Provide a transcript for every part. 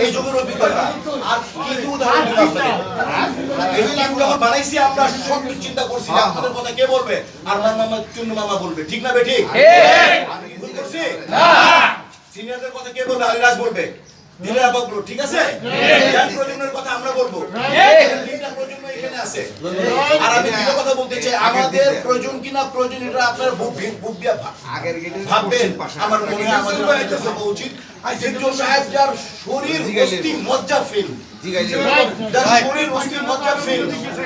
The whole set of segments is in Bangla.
এই যুগের অভিজ্ঞতা। আর কি উদাহরণ এই টিম যখন বানাইছি আমরা সব চিন্তা করছি আপনাদের কথা কে বলবে? আর মামা চুন্নু মামা বলবে। ঠিক না বে ঠিক। আমি ভুল করছি? সিনিয়রদের কথা কে বলবে? আলিরাজ বলবে। দিলের আবাব ঠিক আছে? প্রজন্মের কথা আমরা বলব। তিনটা প্রজন্ম আছে। আর আমি দুটো কথা বলতে চাই আমাদের প্রয়োজন কিনা প্রয়োজন এটা আপনার বুক বুক দিয়া আগের গেটে ভাববেন। আমার মনে হয় আমাদের ভাবা উচিত। সিদ্ধ সাহেব যার শরীর অস্থি মজ্জা ফিল। যার শরীর অস্থি মজ্জা ফিল।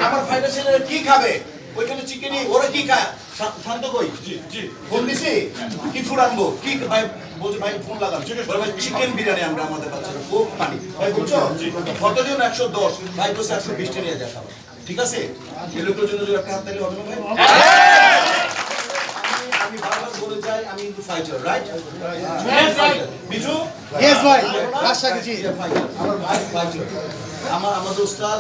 আমার ভাইটা ছেলেরা কি খাবে? ওইখানে চিকেনই ওরা কি খায়? শান্ত কই? জি জি। ফোন দিছি? কি ফুড আনব? কি ভাই বলছে ভাই ফোন লাগান। ভাই চিকেন বিরিয়ানি আমরা আমাদের বাচ্চারা খুব পানি ভাই বলছো কত দিন একশো দশ। ভাই বলছে একশো বিশটা নিয়ে যা খাবার ঠিক আছে? এই লোকের জন্য যদি একটা হাত তালি হবে না ভাই? আমি- আমি বারবার বলে যাই আমি কিন্তু ফাইটার রাইট বিজু Yes, ভাই। রাজশাহী, জি। আমার ভাই ফাইটার আমার আমাদের ওস্তাদ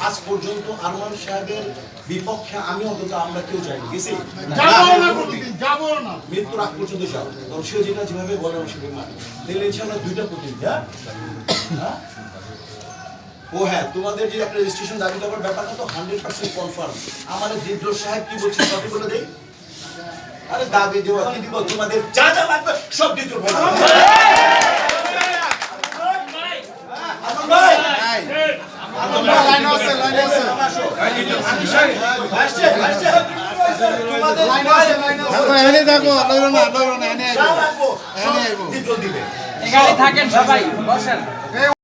আজ পর্যন্ত আরমান সাহেবের বিপক্ষে আমি অন্তত আমরা কেউ যাইনি গেছি? যাব যাব। মৃত্যুর আগ পর্যন্ত সে যেটা যেভাবে বলে আমি সেভাবে মানি। তাহলে দুইটা প্রতিনিধি হ্যাঁ? হ্যাঁ? ও হ্যাঁ তোমাদের যে একটা রেজিস্ট্রেশন দাবি দেওয়ার ব্যাপারটা তো হান্ড্রেড পার্সেন্ট কনফার্ম আমাদের দিদ্র সাহেব কি বলছে সবই বলে দেই। আরে দাবি দেওয়া কি দিব তোমাদের? যা যা লাগবে সব দিদ্র ভাই। থাকেন সবাই বসেন।